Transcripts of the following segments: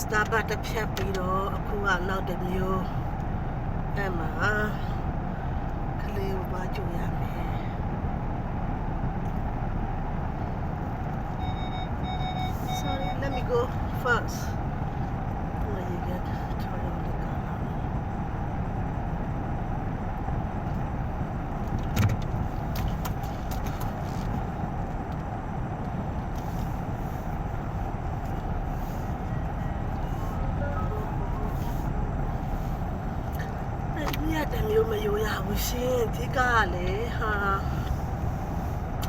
Starbucks တစ်ဖြတ်ပြီးတော့အခုကနောက်တစ်မျိုးအဲ့မှာကလေးကိုပါကြိုရမယ် Sorry let me go first Where you get turn မျိုးမယိုရဘူးရှင်။ဒီကကလေဟာ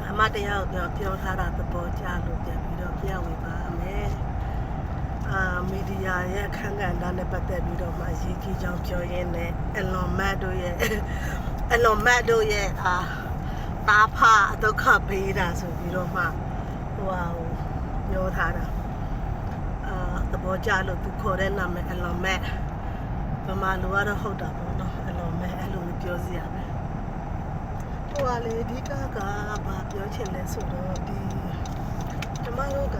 အမတရားကိုပြောပြောထားတာသဘောကျလို့ပြန်ပြီးတော့ပြဝေပါမယ်။အာမီဒီယာရဲ့အခန်းကဏ္ဍနဲ့ပတ်သက်ပြီးတော့မှရေးကြီးကြောင်းပြောရင်းနဲ့အလွန်မတ်တို့ရဲ့အလွန်မတ်တို့ရဲ့အာတာဖအဒုက္ခပေးတာဆိုပြီးတော့မှဟိုဟာဟိုပြောထားတာအာသဘောကျလို့သူခေါ်တဲ့နာမည်အလွန်မတ်ဗမာလူကတော့ဟုတ်တာပေါ့နော်အဲ့လိုမဲအဲ့လိုမျိုး ပြောစီရမယ်ဟိုကလေအဓိကကဘာပြောချင်လဲဆိုတော့ဒီကျမတို့က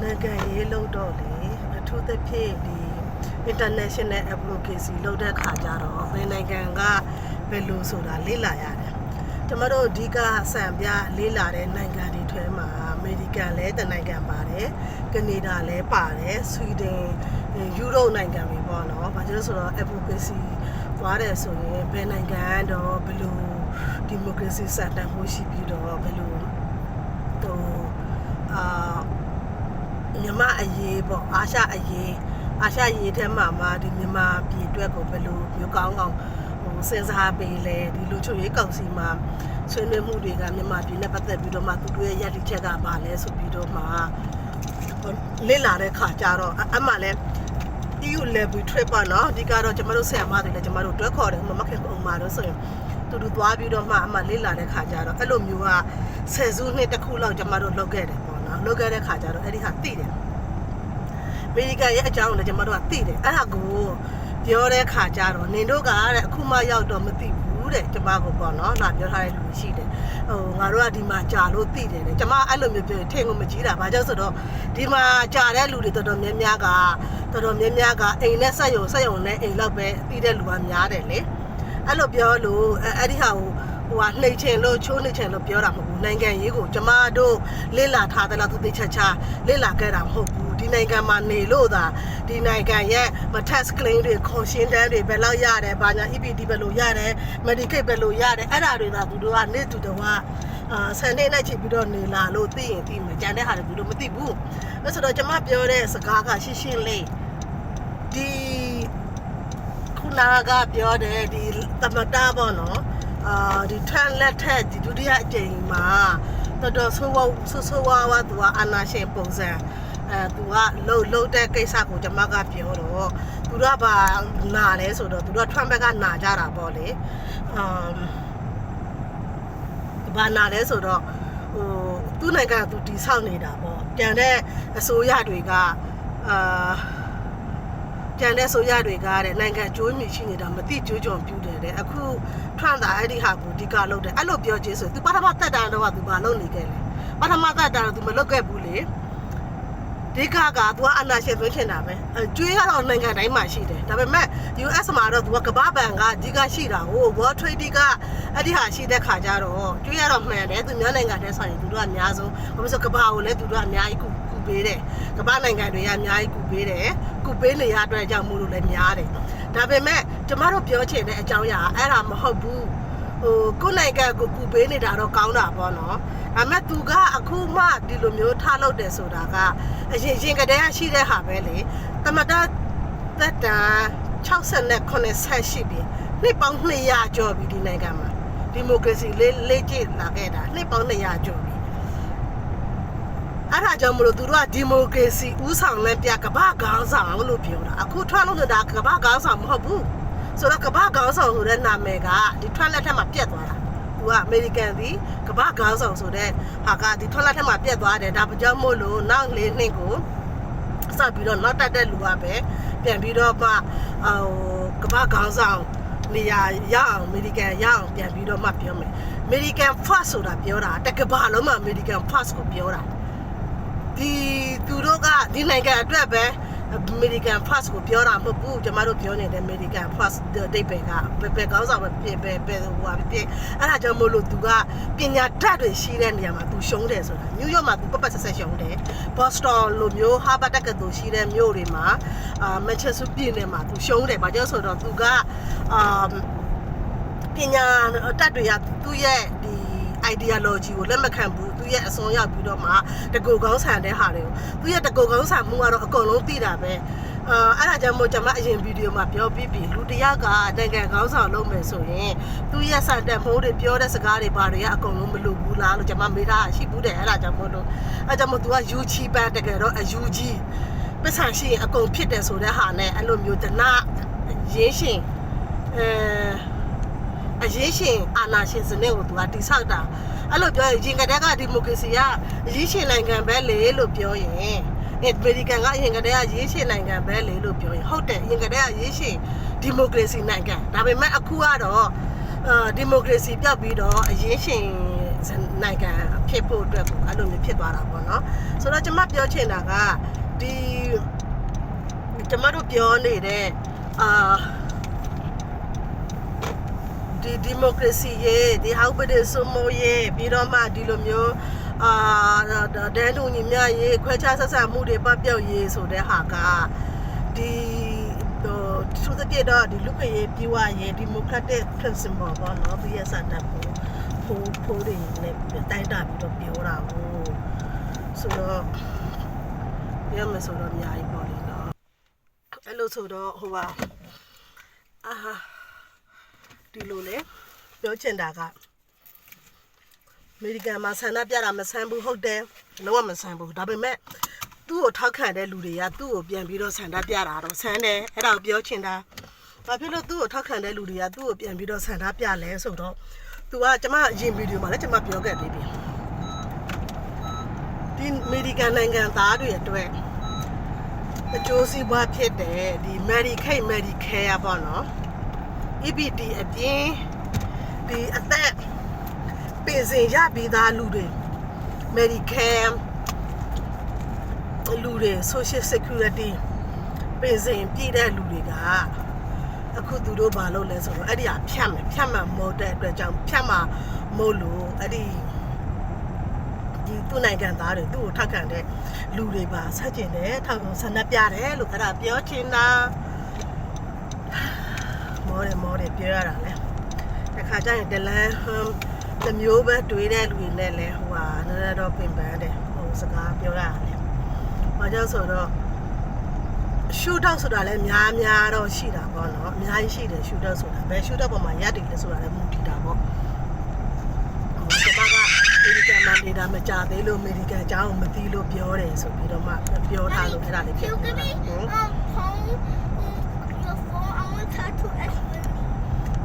နိုင်ငံရေးလုပ်တော့လေအထူးသဖြင့်ဒီ international advocacy လုပ်တဲ့ခါကျတော့ဘယ်နိုင်ငံကဘယ်လိုဆိုတာလေ့လာရတယ်ကျမတို့အဓိကစံပြလေးလာတဲ့နိုင်ငံတွေထဲမှာအမေရိကန်လည်းတစ်နိုင်ငံပါတယ်ကနေဒါလည်းပါတယ်ဆွီဒင်ယူရိုနိုင်ငံတွေပေါ့နော်ဘာလို့လဲဆိုတော့ advocacy သွားတယ်ဆိုရင်ဘယ်နိုင်ငံတော့ဘယ်လို democracy စတင်မှုရှိပြီးတော့ဘယ်လိုဟိုအာမြန်မာအရေးပေါ့အာရှအရေးအာရှအရေးထဲမှာမှဒီမြန်မာပြည်အတွက်ကိုဘယ်လိုမျိုးကောင်းကောင်းဟိုစဉ်းစားပေးလဲဒီလူချိုရေးကောင်စီမှာဆွေးနွေးမှုတွေကမြန်မာပြည်နဲ့ပတ်သက်ပြီးတော့မှသူတို့ရဲ့ရည်ရည်ချက်ကပါလဲဆိုပြီးတော့မှလေ့လာတဲ့ခါကျတော့အအမှလည်း EU level trip ပါနော်ဒီကတော့ကျမတို့ဆရာမတွေလည်းကျမတို့တွဲခေါ်တယ်မမခင်အောင်မှာတော့ဆိုရင်တူတူသွားပြီးတော့မှအမှလေ့လာတဲ့ခါကျတော့အဲ့လိုမျိုးကဆယ်စုနှစ်တစ်ခုလောက်ကျမတို့လုပ်ခဲ့တယ်ပေါ့နော်လုပ်ခဲ့တဲ့ခါကျတော့အဲ့ဒီဟာသိတယ်အမေရိကန်ရဲ့အကြောင်းကိုလည်းကျမတို့ကသိတယ်အဲ့ဒါကိုပြောတဲ့ခါကျတော့နင်တို့ကတဲ့အခုမှရောက်တော့မသိဘူး တဲ့ကျမကိုပေါ့နော်လာပြောထားတဲ့လူရှိတယ်ဟိုငါတို့ကဒီမှာကြာလို့သိတယ်တဲ့ကျမအဲ့လိုမျိုးပြောရင်ထင်ကိုမကြည့်တာဘာကြောင့်ဆိုတော့ဒီမှာကြာတဲ့လူတွေတော်တော်များများကတော်တော်များများကအိမ်နဲ့ဆက်ယုံဆက်ယုံနဲ့အိမ်လောက်ပဲသိတဲ့လူကများတယ်လေအဲ့လိုပြောလို့အဲ့အဲ့ဒီဟာကိုဟိုဟာနှိမ်ချင်လို့ချိုးနှိမ်ချင်လို့ပြောတာမဟုတ်ဘူးနိုင်ငံရေးကိုကျမတို့လေ့လာထားတဲ့လောက်သူသိချာချာလေ့လာခဲ့တာမဟုတ်ဘူး ဒီနိုင်ငံမှာနေလို့သာဒီနိုင်ငံရဲ့ tax claim တွေ condition တန်းတွေဘယ်လောက်ရတယ်ဘာညာ EPD ဘယ်လိုရတယ် Medicaid ဘယ်လိုရတယ်အဲ့ဒါတွေသာသူတို့ကနေတူတော့အာဆန်ဒေးနဲ့ချိန်ပြီးတော့နေလာလို့သိရင်သိမယ်ကြံတဲ့ဟာတွေသူတို့မသိဘူးအဲ့ဆိုတော့ကျမပြောတဲ့စကားကရှင်းရှင်းလေးဒီခုနကပြောတယ်ဒီသမတာပေါ့နော်အာဒီထန်လက်ထက်ဒီဒုတိယအကြိမ်မှာတော်တော်ဆိုးဝါးဆိုးဆိုးဝါးဝါသူကအာနာရှင်ပုံစံ အဲသူကလှုပ်လှုပ်တဲ့ကိစ္စကိုကျမကပြောတော့သူတို့ကဘာနာလဲဆိုတော့သူတို့ကထရမ်ဘက်ကနာကြတာပေါ့လေအမ်ဘာနာလဲဆိုတော့ဟိုသူ့နိုင်ငံကသူတီဆောက်နေတာပေါ့ကြံတဲ့အစိုးရတွေကအာကြံတဲ့ဆိုရတွေကတဲ့နိုင်ငံကျိုးမြရှိနေတာမတိကျိုးကြုံပြူတယ်တဲ့အခုထရန့်တာအဲ့ဒီဟာကိုအဓိကလုပ်တယ်အဲ့လိုပြောချင်းဆိုသူပထမတက်တာတော့ကသူဘာလုပ်နေခဲ့လဲပထမတက်တာတော့သူမလုပ်ခဲ့ဘူးလေ ဒီကကသူကအနာရှင်သွင်းချင်တာပဲအကျွေးကတော့နိုင်ငံတိုင်းမှာရှိတယ်ဒါပေမဲ့ US မှာတော့သူကကမ္ဘာဘဏ်ကအဓိကရှိတာဟို World Trade ကအဲ့ဒီဟာရှိတဲ့ခါကျတော့ကျွေးရတော့မှန်တယ်သူများနိုင်ငံတဲ့ဆိုရင်သူတို့ကအများဆုံးဘာလို့ဆိုကမ္ဘာကိုလည်းသူတို့ကအများကြီးကူကူပေးတယ်ကမ္ဘာနိုင်ငံတွေကအများကြီးကူပေးတယ်ကူပေးနေရအတွက်ကြောင့်မို့လို့လည်းများတယ်ဒါပေမဲ့ကျမတို့ပြောချင်တဲ့အကြောင်းအရာအဲ့ဒါမဟုတ်ဘူး ဟိုကိုယ်နိုင်ငံကိုကူပေးနေတာတော့ကောင်းတာပေါ့နော်အမသူကအခုမှဒီလိုမျိုးထားလို့တယ်ဆိုတာကအရင်ရင်ကတည်းကရှိတဲ့ဟာပဲလေတမတာသက်တမ်း68ဆက်ရှိပြီနှစ်ပေါင်း200ကျော်ပြီဒီနိုင်ငံမှာဒီမိုကရေစီလေးလေးကျလာခဲ့တာနှစ်ပေါင်း200ကျော်ပြီအဲ့ဒါကြောင့်မလို့သူတို့ကဒီမိုကရေစီဥဆောင်လက်ပြကမ္ဘာခေါင်းဆောင်လို့ပြောတာအခုထွက်လို့ဆိုတာကမ္ဘာခေါင်းဆောင်မဟုတ်ဘူး ဆိုတော့ကမ္ဘာခေါင်းဆောင်ဆိုတဲ့နာမည်ကဒီထွက်လက်ထက်မှာပြတ်သွားတာသူကအမေရိကန်ဒီကမ္ဘာခေါင်းဆောင်ဆိုတဲ့ဟာကဒီထွက်လက်ထက်မှာပြတ်သွားတယ်ဒါကြောင့်မို့လို့နောက်လေးနှစ်ကိုစပြီးတော့နောက်တက်တဲ့လူကပဲပြန်ပြီးတော့မှဟိုကမ္ဘာခေါင်းဆောင်နေရာရအောင်အမေရိကန်ရအောင်ပြန်ပြီးတော့မှပြောမယ်အမေရိကန် first ဆိုတာပြောတာတကဘာလုံးမှာအမေရိကန် first ကိုပြောတာဒီသူတို့ကဒီနိုင်ငံအတွက်ပဲ American First ကိုပြောတာမဟုတ်ဘူးကျမတို့ပြောနေတဲ့ American First ဒိတ်ပဲကဘယ်ဘယ်ကောင်းဆောင်ပဲဖြစ်ပဲပဲဟိုဟာဖြစ်အဲ့ဒါကြောင့်မို့လို့သူကပညာတတ်တွေရှိတဲ့နေရာမှာသူရှုံးတယ်ဆိုတာနယူးယောက်မှာသူပပဆက်ဆက်ရှုံးတယ်ဘော့စတွန်လိုမျိုးဟာဗတ်တက္ကသိုလ်ရှိတဲ့မြို့တွေမှာအာမန်ချက်စတာပြည်နယ်မှာသူရှုံးတယ်ဘာကြောင့်ဆိုတော့သူကအာပညာတတ်တွေကသူ့ရဲ့ဒီ ideology ကိုလက်မခံဘူး သူရဲ့အစွန်းရောက်ပြီးတော့မှတကူကောင်းဆန်တဲ့ဟာတွေကိုသူရဲ့တကူကောင်းဆန်မှုကတော့အကုန်လုံးသိတာပဲအာအဲ့ဒါကြောင့်မို့ကျွန်မအရင်ဗီဒီယိုမှာပြောပြီးပြီလူတစ်ယောက်ကနိုင်ငံကောင်းဆောင်လုပ်မယ်ဆိုရင်သူရဲ့စံတက်မိုးတွေပြောတဲ့စကားတွေဘာတွေကအကုန်လုံးမလုပ်ဘူးလားလို့ကျွန်မမေးတာရှိဘူးတယ်အဲ့ဒါကြောင့်မို့လို့အဲ့ကြောင့်မို့ तू ကယူချီပန်းတကယ်တော့အယူကြီးပစ္စံရှိရင်အကုန်ဖြစ်တယ်ဆိုတဲ့ဟာနဲ့အဲ့လိုမျိုးတနာရင်းရှင်အဲအရေးရှင်အာဏာရှင်စနစ်ကိုသူကတိဆောက်တာ အဲ့လိုပြောရင်ရင်ကတဲ့ကဒီမိုကရေစီကအရေးရှင်နိုင်ငံပဲလေလို့ပြောရင်အမေရိကန်ကရင်ကတဲ့ကရေးရှင်နိုင်ငံပဲလေလို့ပြောရင်ဟုတ်တယ်ရင်ကတဲ့ကရေးရှင်ဒီမိုကရေစီနိုင်ငံဒါပေမဲ့အခုကတော့အာဒီမိုကရေစီပြောက်ပြီးတော့အရေးရှင်နိုင်ငံဖြစ်ဖို့အတွက်ကိုအဲ့လိုမျိုးဖြစ်သွားတာပေါ့နော်ဆိုတော့ကျွန်မပြောချင်တာကဒီကျွန်မတို့ပြောနေတဲ့အာ ဒီဒီမိုကရေစီရဲ့ဒီဟောက်ပဒေစမိုရဲ့ပြီးတော့မှဒီလိုမျိုးအာဒန်တူညီမြရေးခွဲခြားဆက်ဆံမှုတွေပပျောက်ရေးဆိုတဲ့ဟာကဒီဟိုသူတို့ပြတော့ဒီလူ့ခွင့်ရေးပြီးွားရေးဒီမိုကရက်တစ် principle ပေါ့နော်သူရဲ့စတဲ့ဖို့ဖိုးဖိုးတွေနဲ့တိုင်းတာပြီးတော့ပြောတာကိုဆိုတော့ပြောမယ်ဆိုတော့အများကြီးပေါ့လေနော်အဲ့လိုဆိုတော့ဟိုပါအာဟာ ဒီလိုလေပြောချင်တာကအမေရိကန်မှာဆန္ဒပြတာမဆန်းဘူးဟုတ်တယ်လုံးဝမဆန်းဘူးဒါပေမဲ့သူ့ကိုထောက်ခံတဲ့လူတွေကသူ့ကိုပြန်ပြီးတော့ဆန္ဒပြတာတော့ဆန်းတယ်အဲ့ဒါကိုပြောချင်တာဘာဖြစ်လို့သူ့ကိုထောက်ခံတဲ့လူတွေကသူ့ကိုပြန်ပြီးတော့ဆန္ဒပြလဲဆိုတော့သူကကျမအရင်ဗီဒီယိုမှာလည်းကျမပြောခဲ့ပြီးပြီဒီအမေရိကန်နိုင်ငံသားတွေအတွက်အကျိုးစီးပွားဖြစ်တဲ့ဒီ Medicaid Medicare ပေါ့နော် EBD အပြင်ဒီအသက်ပင်စင်ရပြီးသားလူတွေ Medicare လူတွေ Social Security ပင်စင်ပြည့်တဲ့လူတွေကအခုသူတို့ဘာလုပ်လဲဆိုတော့အဲ့ဒီဟာဖြတ်မယ်ဖြတ်မှမဟုတ်တဲ့အတွက်ကြောင့်ဖြတ်မှမို့လို့အဲ့ဒီဒီသူ့နိုင်ငံသားတွေသူ့ကိုထောက်ခံတဲ့လူတွေပါဆက်ကျင်တယ်ထောက်ဆန္ဒပြတယ်လို့အဲ့ဒါပြောချင်တာ မောတယ်မောတယ်ပြောရတာလဲတစ်ခါကျရင်ဒလန်ဟမ်တစ်မျိုးပဲတွေးတဲ့လူတွေနဲ့လဲဟိုဟာနည်းနည်းတော့ပင်ပန်းတယ်ဟိုစကားပြောရတာလဲ။ဘာကြောင့်ဆိုတော့ရှူတော့ဆိုတာလဲများများတော့ရှိတာပေါ့နော်အများကြီးရှိတယ်ရှူတော့ဆိုတာဘယ်ရှူတော့ပေါ်မှာရက်တယ်လဲဆိုတာလဲမူတည်တာပေါ့ဟိုကဘာကအမေရိကန်မှာနေတာမကြသေးလို့အမေရိကန်အကြောင်းကိုမသိလို့ပြောတယ်ဆိုပြီးတော့မှပြောထားလို့အဲ့ဒါလေးဖြစ် You နေ give တာ me ဟင်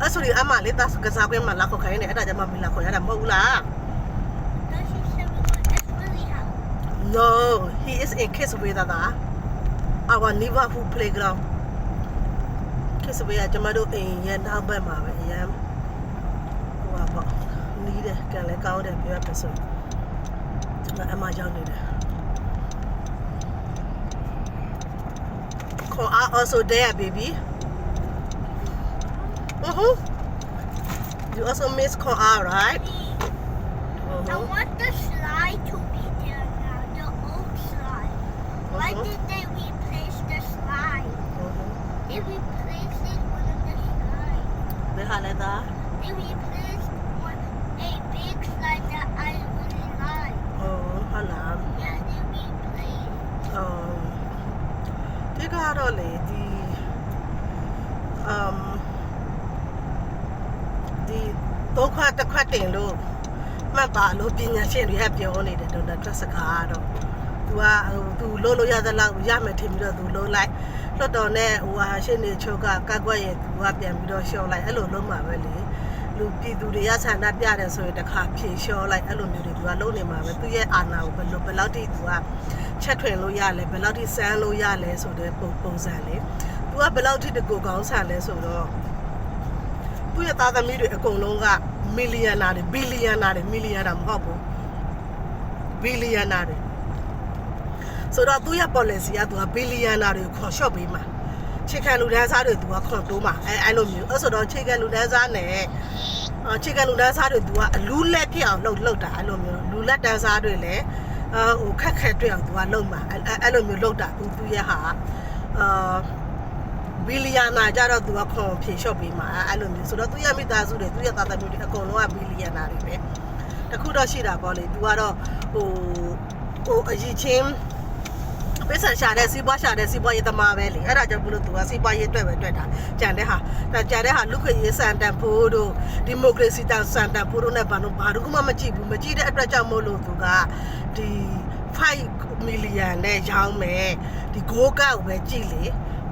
အဲ့ဆိုရင်အမလေးသားကစားကွင်းမှာလာခေါ်ခိုင်းနေအဲ့ဒါကြောင့်မမလာခေါ်ရတာမဟုတ်ဘူးလား Does she say we want explain how? No he is in kids way တာ our neighborhood playground kids way ကကျမတို့အိမ်ရဲ့နောက်ဘက်မှာပဲအရန်ဟိုပါပေါ့နီးတယ်ကန်လဲကောင်းတယ်ပြောရပါစို့ကျမအမကြောင့်နေတယ် Call are also there baby Uh huh. You also miss Koa, right? Uh -huh. I want the slide to be there now, the old slide. Uh -huh. Why did they replace the slide? Uh -huh. They replaced it with the slide. They replaced one, a big slide that I really like. Oh, hello. Yeah, they replaced. Oh. They got all တော့ခွတ်တစ်ခွတ်တင်လို့မှတ်ပါလို့ပညာရှင်တွေကပြောနေတယ်ဒေါက်တာထက်စကားတော့သူကဟိုသူလို့လို့ရသလောက်ရမယ်ထင်ပြီးတော့သူလို့လိုက်လွတ်တော်နဲ့ဟိုဟာရှင်းနေချုပ်ကကတ်ကွက်ရင်သူကပြန်ပြီးတော့ရှော့လိုက်အဲ့လိုလုံးမှာပဲလေလူပြည်သူတွေကဆန္ဒပြတယ်ဆိုရင်တစ်ခါဖြေလျှော့လိုက်အဲ့လိုမျိုးတွေသူကလုံးနေမှာပဲသူရဲ့အာဏာကိုဘယ်လိုဘယ်လောက်ထိသူကချက်ထွင်လို့ရလဲဘယ်လောက်ထိစမ်းလို့ရလဲဆိုတဲ့ပုံပုံစံလေ။ तू ကဘယ်လောက်ထိတကူကောင်းဆန်လဲဆိုတော့ သူ့ရဲ့သားသမီးတွေအကုန်လုံးကမီလီယံနာတွေဘီလီယံနာတွေမီလီယံနာမဟုတ်ဘူးဘီလီယံနာတွေဆိုတော့သူ့ရဲ့ policy ကသူက billionaire တွေကိုခေါ်လျှော့ပေးမှာချေခံလူတန်းစားတွေသူကခေါ်တိုးမှာအဲအဲ့လိုမျိုးအဲ့ဆိုတော့ချေခံလူတန်းစားနဲ့အာချေခံလူတန်းစားတွေသူကအလူလက်ဖြစ်အောင်လှုပ်လှုပ်တာအဲ့လိုမျိုးလူလက်တန်းစားတွေလည်းအာဟိုခက်ခက်တွေ့အောင်သူကလှုပ်မှာအဲ့အဲ့လိုမျိုးလှုပ်တာသူသူရဲ့ဟာအာ ဘီလီယနာကြတော့သူကခွန်ဖြေလျှော့ပေးမှာအဲ့လိုမျိုးဆိုတော့သူရဲ့မိသားစုတွေသူရဲ့သားသမီးတွေအကုန်လုံးကဘီလီယနာတွေပဲတခုတော့ရှိတာပေါ့လေသူကတော့ဟိုဟိုအရင်ချင်းပစ္စံရှာတဲ့စီးပွားရှာတဲ့စီးပွားရေးသမားပဲလေအဲ့ဒါကြောင့်ဘလို့သူကစီးပွားရေးအတွက်ပဲတွေ့တာကြံတဲ့ဟာဒါကြံတဲ့ဟာလူခွေရေးစံတန်ဖိုးတို့ဒီမိုကရေစီတန်စံတန်ဖိုးတို့နဲ့ဘာလို့ဘာလို့မှမကြည့်ဘူးမကြည့်တဲ့အတွက်ကြောင့်မို့လို့သူကဒီ5 million နဲ့ရောင်းမယ်ဒီဂိုးကောက်ပဲကြည့်လေ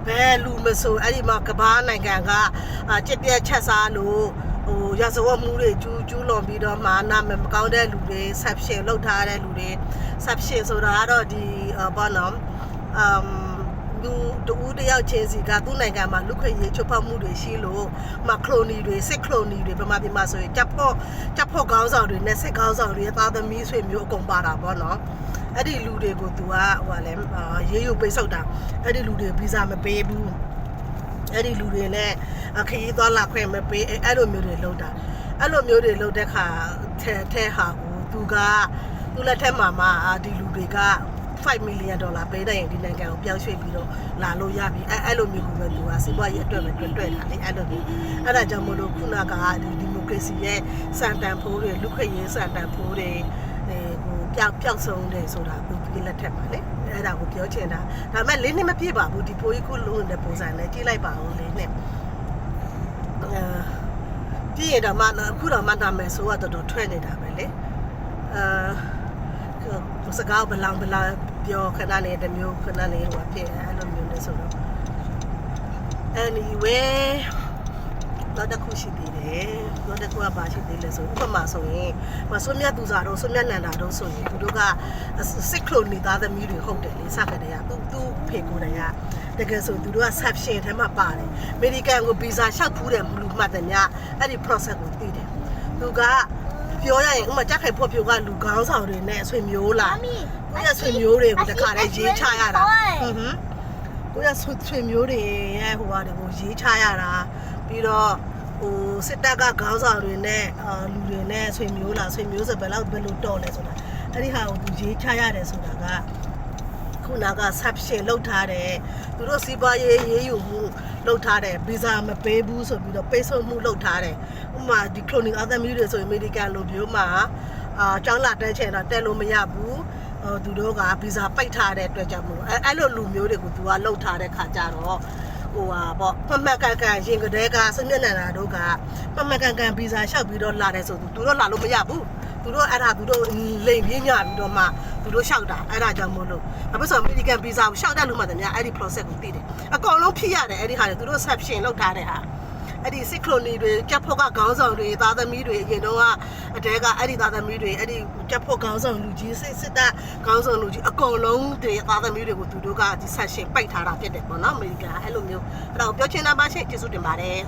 ဘယ်လူမဆိုအဲ့ဒီမှာကဘာနိုင်ငံကအာကြက်ပြက်ချက်စားလို့ဟိုရစဝတ်မှုတွေကျူးကျူးလွန်ပြီးတော့မှနာမည်မကောင်းတဲ့လူတွေ exception လောက်ထားတဲ့လူတွေ exception ဆိုတာကတော့ဒီအာဘာနော်အမ်လူ တူတယောက်ချင်းစီကသူ့နိုင်ငံမှာလူခွေရေးချုပ်ဖောက်မှုတွေရှိလို့မခရိုနီတွေစစ်ခရိုနီတွေဗမာပြည်မှာဆိုရင်တပ်ဖို့တပ်ဖို့ခေါင်းဆောင်တွေနဲ့စစ်ခေါင်းဆောင်တွေရဲ့သားသမီးဆွေမျိုးအကုန်ပါတာပေါ့နော်အဲ့ဒီလူတွေကို तू ကဟိုဟာလဲအာရေးယူပိတ်ဆို့တာအဲ့ဒီလူတွေဗီဇာမပေးဘူးအဲ့ဒီလူတွေနဲ့အခရီးသွားလာခွင့်မပေးအဲ့အဲ့လိုမျိုးတွေလုပ်တာအဲ့လိုမျိုးတွေလုပ်တဲ့ခါထဲထဲဟာကို तू ကသူ့လက်ထက်မှာမှအာဒီလူတွေက 5 million ဒေါ်လာပေးတဲ့ရင်ဒီနိုင်ငံကိုပြောင်းရွှေ့ပြီးတော့လာလို့ရပြီအဲအဲ့လိုမျိုးကိုပဲသူကစီးပွားရေးအတွက်ပဲတွေ့တွေ့တာလေအဲ့လိုမျိုးအဲ့ဒါကြောင့်မလို့ခုနကဒီဒီမိုကရေစီရဲ့စံတန်ဖိုးတွေလူခွင့်ရေးစံတန်ဖိုးတွေအဲဟိုပျောက်ပျောက်ဆုံးတယ်ဆိုတာသူဒီလက်ထက်မှာလေအဲ့ဒါကိုပြောချင်တာဒါပေမဲ့လေးနှစ်မပြည့်ပါဘူးဒီဖိုးကြီးခုလုံးတဲ့ပုံစံနဲ့ကြည့်လိုက်ပါဦးလေးနဲ့အဲပြည့်ရတော့မှအခုတော့မှတ်တာမယ်ဆိုတော့တော်တော်ထွက်နေတာပဲလေအဲ စကားဘလောင်ဘလာပြောခဏလေးတစ်မျိုးခဏလေးဟိုဖြစ်အဲ့လိုမျိုးလေးဆိုတော့ anyway တော့တစ်ခုရှိသေးတယ်တော့တစ်ခုကပါရှိသေးလဲဆိုဥပမာဆိုရင်မဆွမြတ်သူစားတော့ဆွမြတ်နန္ဒာတော့ဆိုရင်သူတို့ကစစ်ခလိုနေသားသမီးတွေဟုတ်တယ်လေစကတည်းကသူသူဖေကိုတည်းကတကယ်ဆိုသူတို့က exception ထဲမှာပါတယ်အမေရိကန်ကိုဗီဇာလျှောက်ဖူးတယ်လူမှတ်တယ်ညအဲ့ဒီ process ကိုသိတယ်သူက ပြောရရင်ဥပမာကြက်ခိုင်ဖို့ပြိုကလူကောင်းဆောင်တွေနဲ့ဆွေမျိုးလား Mommy, ကိုယ့်ရဲ့ဆွေမျိုးတွေကိုတခါတည်းရေးချရတာ Toy. ဟွန်းဟွန်းကိုယ့်ရဲ့ဆွေဆွေမျိုးတွေရဲ့ဟိုဟာတွေကိုရေးချရတာပြီးတော့ဟိုစစ်တပ်ကခေါင်းဆောင်တွေနဲ့အာလူတွေနဲ့ဆွေမျိုးလားဆွေမျိုးဆိုဘယ်လောက်ဘယ်လိုတော်လဲဆိုတာအဲ့ဒီဟာကိုသူရေးချရတယ်ဆိုတာကခု နက subscription လောက်ထားတယ်သူတို့စီးပွားရေးရေးယူမှုလောက်ထားတယ်ဗီဇာမပေးဘူးဆိုပြီးတော့ပိတ်ဆို့မှုလောက်ထားတယ်ဥပမာဒီ cloning အသမီးတွေဆိုရင်အမေရိကန်လိုမျိုးမှာအာကျောင်းလာတက်ချင်တော့တက်လို့မရဘူးဟိုသူတို့ကဗီဇာပိတ်ထားတဲ့အတွက်ကြောင့်မို့အဲအဲ့လိုလူမျိုးတွေကိုသူကလှုပ်ထားတဲ့ခါကြတော့ဟိုဟာပေါ့မမတ်ကန်ကန်ရင်ကတဲ့ကစမျက်နှာတာတို့ကမမတ်ကန်ကန်ဗီဇာလျှောက်ပြီးတော့လာတယ်ဆိုသူတို့လာလို့မရဘူးသူတို့အဲ့ဒါသူတို့လိမ်ပြင်းညပြီးတော့မှ သူတို့လျှောက်တာအဲ့ဒါကြောင့်မို့လို့ဘာဖြစ်လို့အမေရိကန်ဗီဇာကိုလျှောက်တဲ့လူမှတည်းများအဲ့ဒီ process ကိုသိတယ်အကောင်လုံးဖြစ်ရတယ်အဲ့ဒီဟာတွေသူတို့ exception လုပ်ထားတဲ့ဟာအဲ့ဒီစစ်ခရိုနီတွေကြက်ဖို့ကခေါင်းဆောင်တွေသားသမီးတွေအရင်တော့ကအတဲကအဲ့ဒီသားသမီးတွေအဲ့ဒီကြက်ဖို့ခေါင်းဆောင်လူကြီးစစ်စစ်တပ်ခေါင်းဆောင်လူကြီးအကုန်လုံးတွေသားသမီးတွေကိုသူတို့ကဒီဆက်ရှင်ပိတ်ထားတာဖြစ်တယ်ပေါ့နော်အမေရိကန်အဲ့လိုမျိုးအဲ့ဒါကိုပြောချင်တာပါရှင့်ကျေးဇူးတင်ပါတယ်